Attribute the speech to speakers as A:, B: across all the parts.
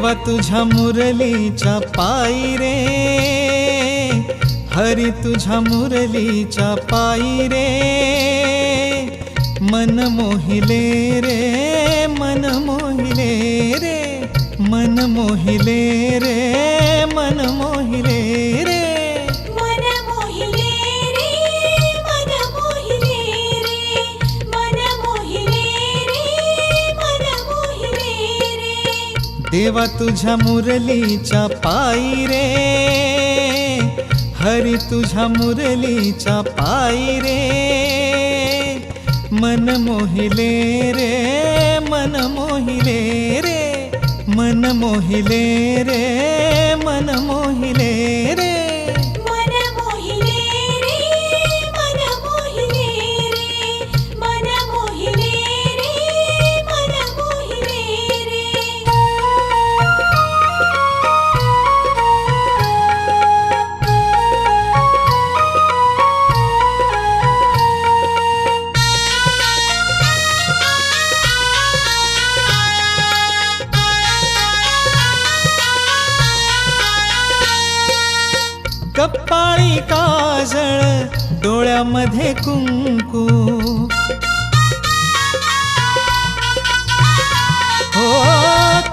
A: देवा तुझ्या मुरलीच्या पायी रे. हरी तुझ्या मुरलीच्या पायी रे. मन मोहिले रे मन मोहिले रे. मन मोहिले रे मन मोहिले रे. देवा तुझ्या मुरलीच्या पायी रे. हरी तुझ्या मुरलीच्या पायी रे. मन मोहिले रे मन मोहिले रे. मन मोहिले रे मन मोहिले रे. कपाळी काजळ डोळ्यामध्ये कुंकू. हो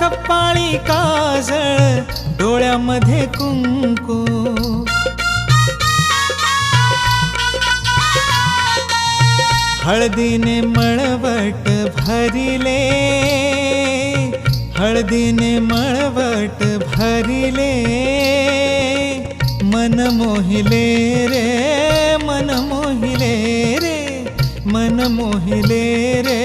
A: कपाळी काजळ डोळ्यामध्ये कुंकू. हळदीने मळवट भरिले हळदीने मळवट भरिले. मन मोहिले रे मन मोहिले रे मन मोहिले रे.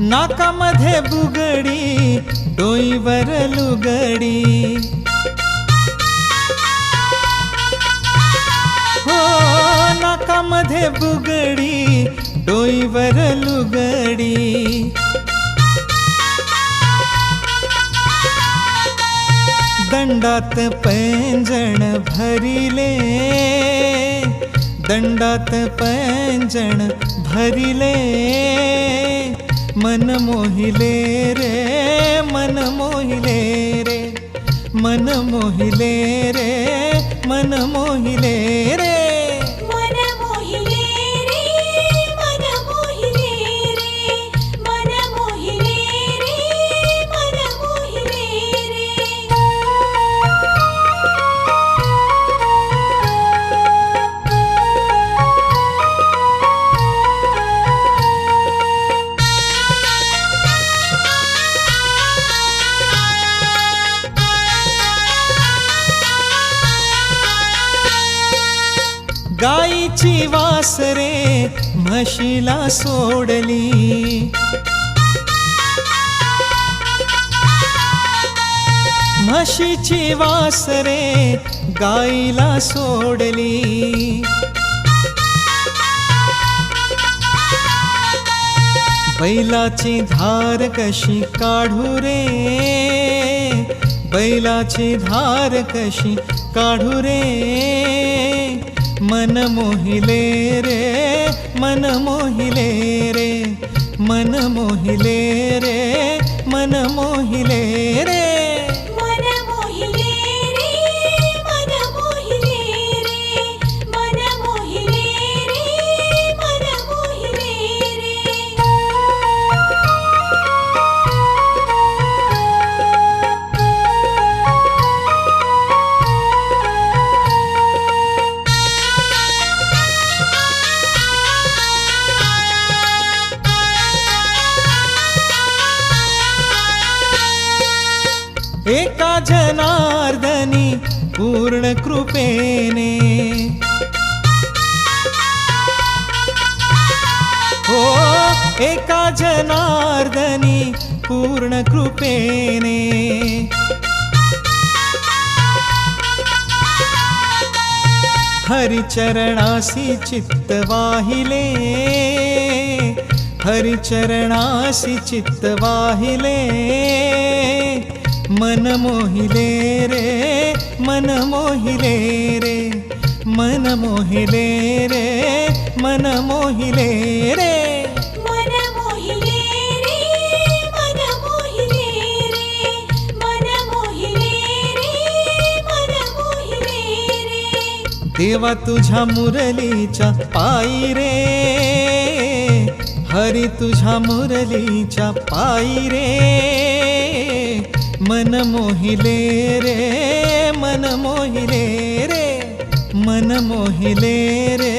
A: नाकामध्ये बुगडी डोईवर लुगडी. हो नाकामध्ये बुगडी डोईवर लुगडी. दंडात पैंजण भरिले. दंडात पैंजण भरिले. मन मोहिले रे मन मोहिले रे. मन मोहिले रे मन मोहिले रे. गाईची वासरे म्हशीला सोडली. म्हशीची वासरे गाईला सोडली. बैलाची धार कशी काढू रे? बैलाची धार कशी काढू रे? मन मोहिले रे मन मोहिले रे मन मोहिले रे मन मोहिले रे एका जनार्दनी पूर्ण कृपेने? हो एका जनार्दनी पूर्ण कृपेने. हरिचरणासी चित्त वाहिले. हरिचरणासी चित्त वाहिले.
B: मन मोहिले रे मन मोहिले रे मन मोहिले रे मन मोहिले रे.
A: देवा तुझ्या मुरलीच्या पायी रे हरी तुझ्या मुरलीच्या पायी रे. मन मोहिले रे मन मोहिले रे मन मोहिले रे.